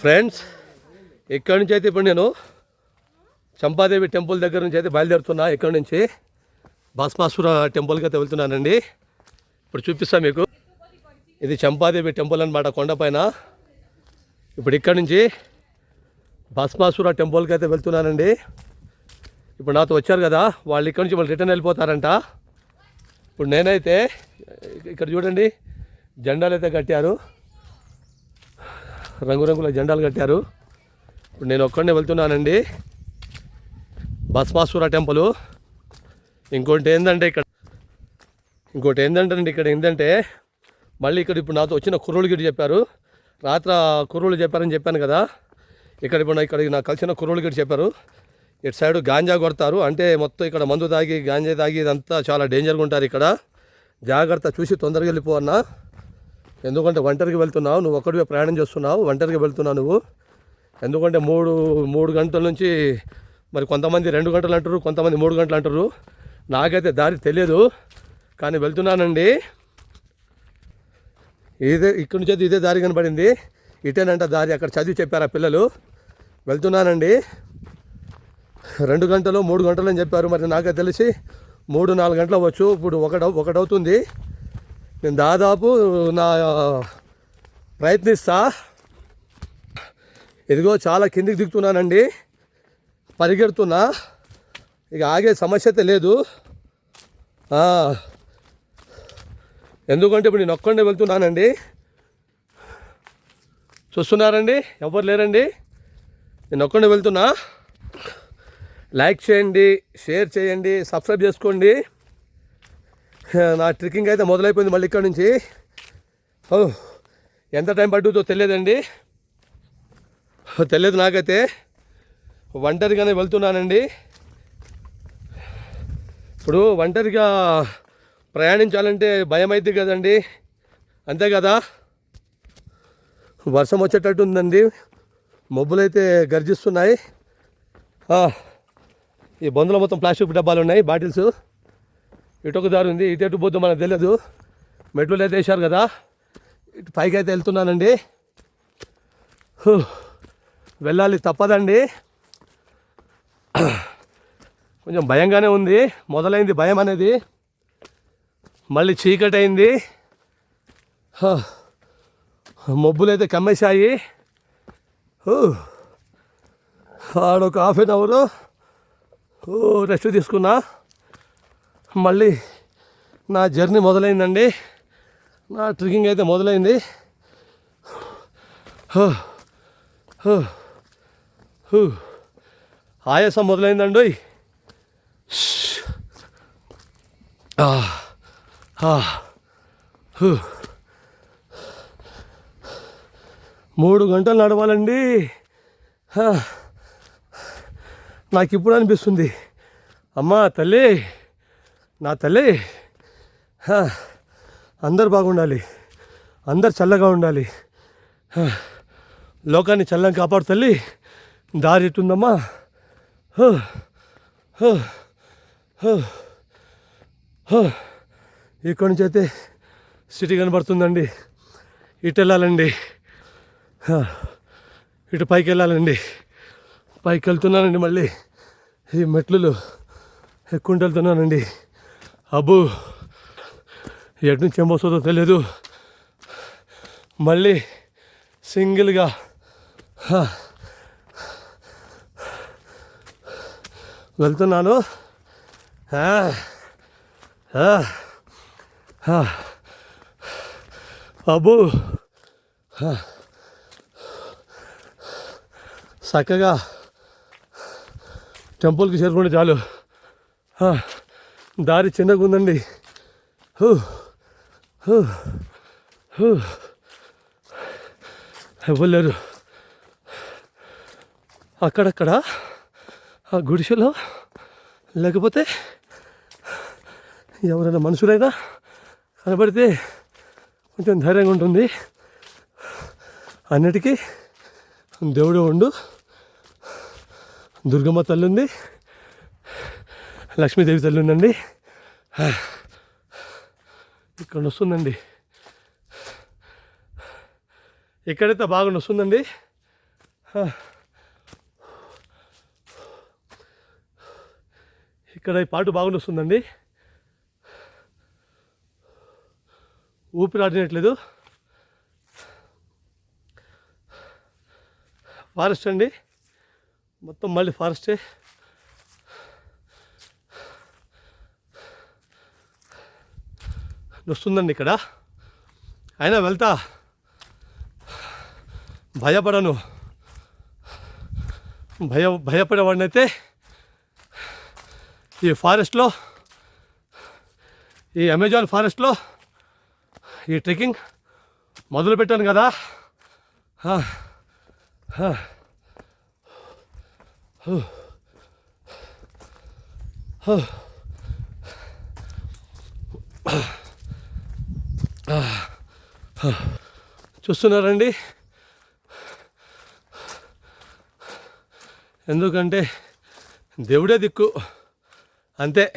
Friends ఇక్కడి నుంచి అయితే ఇప్పుడు నేను చంపాదేవి టెంపుల్ దగ్గర నుంచి అయితే బయలుదేరుతున్నా. ఇక్కడి నుంచి భస్మాసుర టెంపుల్కి అయితే వెళ్తున్నానండి. ఇప్పుడు చూపిస్తాను మీకు. ఇది చంపాదేవి టెంపుల్ అనమాట కొండపైన ఇప్పుడు ఇక్కడి నుంచి భస్మాసుర టెంపుల్కి అయితే వెళ్తున్నానండి. ఇప్పుడు నాతో వచ్చారు కదా వాళ్ళు ఇక్కడి నుంచి వాళ్ళు రిటర్న్ వెళ్ళిపోతారంట. ఇప్పుడు నేనైతే ఇక్కడ చూడండి జెండాలు అయితే కట్టారు. రంగురంగుల జెండాలు కట్టారు. ఇప్పుడు నేను ఒక్కడనే వెళ్తున్నానండి. భస్మాసుర టెంపుల్. ఇంకోటి ఏంటంటే ఇక్కడ ఇంకోటి ఏంటంటే అండి ఇక్కడ ఏంటంటే మళ్ళీ ఇక్కడ ఇప్పుడు నాతో వచ్చిన కుర్రోళ్ళు గిడి చెప్పారు. రాత్ర కుర్రోళ్ళు చెప్పారని చెప్పాను కదా. ఇక్కడ ఇప్పుడు నా- ఇక్కడ నాకు కలిసిన కుర్రోళ్ళు గిడి చెప్పారు. ఇటు సైడ్ గాంజా కొడతారు. అంటే మొత్తం ఇక్కడ మందు తాగి గాంజా తాగి ఇదంతా చాలా డేంజర్గా ఉంటారు ఇక్కడ. జాగ్రత్త చూసి తొందరగా వెళ్ళిపోవన్నా ఎందుకంటే ఒంటరికి వెళ్తున్నావు నువ్వు ఒక్కడివే ప్రయాణం చేస్తున్నావు ఒంటరికి వెళ్తున్నావు నువ్వు. ఎందుకంటే మూడు మూడు గంటల నుంచి మరి కొంతమంది రెండు గంటలు అంటారు కొంతమంది మూడు గంటలు అంటారు నాకైతే దారి తెలియదు కానీ వెళ్తున్నానండి. ఇదే ఇక్కడి నుంచి ఇదే దారి కనబడింది. ఇటేనంట దారి అక్కడ చదివి చెప్పారు ఆ పిల్లలు. వెళ్తున్నానండి. రెండు గంటలు మూడు గంటలు అని చెప్పారు మరి నాకు తెలిసి మూడు నాలుగు గంటలు అవ్వచ్చు. ఇప్పుడు ఒకటవు ఒకటవుతుంది. నేను దాదాపు నా ప్రయత్నిస్తా. ఇదిగో చాలా కిందికి దిగుతున్నానండి. పరిగెడుతున్నా. ఇక ఆగే సమస్య అయితే లేదు. ఎందుకంటే ఇప్పుడు నేను ఒక్కడే వెళ్తున్నానండి. చూస్తున్నారండి? ఎవరు లేరండి? నేను ఒక్కడే వెళ్తున్నా. లైక్ చేయండి షేర్ చేయండి సబ్స్క్రైబ్ చేసుకోండి. నా ట్రెక్కింగ్ అయితే మొదలైపోయింది మళ్ళీ ఇక్కడ నుంచి. ఓ ఎంత టైం పడుతుందో తెలియదండి. తెలియదు నాకైతే. ఒంటరిగానే వెళ్తున్నానండి. ఇప్పుడు ఒంటరిగా ప్రయాణించాలంటే భయం అయితే కదండి. అంతే కదా? వర్షం వచ్చేటట్టు ఉందండి. మబ్బులైతే గర్జిస్తున్నాయి. ఈ బొందులో మొత్తం ప్లాస్టిక్ డబ్బాలు ఉన్నాయి బాటిల్స్. ఇటు ఒక దారి ఉంది ఇటు ఎటు పోద్దు మనకు తెలియదు మెట్లు అయితే వేశారు కదా. ఇటు పైకి అయితే వెళ్తున్నానండి. వెళ్ళాలి తప్పదండి. కొంచెం భయంగానే ఉంది మొదలైంది భయం అనేది. మళ్ళీ చీకటి అయింది మబ్బులు అయితే కమ్మేశాయి. హూ, ఆడొక హాఫ్ అన్ అవరు. రెస్ట్ తీసుకున్నా. మళ్ళీ నా జర్నీ మొదలైందండి. నా ట్రెక్కింగ్ అయితే మొదలైంది. ఆయాసం మొదలైందండి. ఆ, మూడు గంటలు నడవాలండి. నాకు ఇప్పుడు అనిపిస్తుంది. అమ్మా తల్లి. నా తల్లి అందరు బాగుండాలి. అందరు చల్లగా ఉండాలి. లోకాన్ని చల్లని కాపాడు తల్లి. దారి ఎట్టుందమ్మా? ఇక్కడి నుంచి అయితే సిటీ కనబడుతుందండి. ఇటు వెళ్ళాలండి ఇటు పైకి వెళ్ళాలండి పైకి వెళ్తున్నానండి మళ్ళీ. ఈ మెట్లు ఎక్కుంటూ వెళ్తున్నానండి అబ్బు ఎటు నుంచి ఏం వస్తుందో తెలియదు మళ్ళీ సింగిల్గా వెళ్తున్నాను. అబ్బు చక్కగా టెంపుల్కి చేరుకుంటే చాలు. ఆ, దారి చిన్నగా ఉందండి ఎవ్వలేరు అక్కడక్కడ ఆ గుడిసెలో లేకపోతే ఎవరైనా మనుషులైనా కనబడితే కొంచెం ధైర్యంగా ఉంటుంది. అన్నిటికీ దేవుడు ఉండు. దుర్గమ్మ తల్లి ఉంది. లక్ష్మీదేవి తల్లి ఉందండి. ఇక్కడ వస్తుందండి ఎక్కడైతే బాగా వస్తుందండి ఇక్కడ ఈ పాటు బాగుండి వస్తుందండి ఊపిరాడినట్లేదు ఫారెస్ట్ అండి. మొత్తం మళ్ళీ ఫారెస్టే. వస్తుందండి ఇక్కడ. అయినా వెళ్తా. భయపడను. భయ భయపడేవాడినైతే ఈ ఫారెస్ట్లో ఈ అమెజాన్ ఫారెస్ట్లో ఈ ట్రెక్కింగ్ మొదలు పెట్టాను కదా. Huh. చూస్తున్నారండి. ఎందుకంటే దేవుడే దిక్కు. అంతే.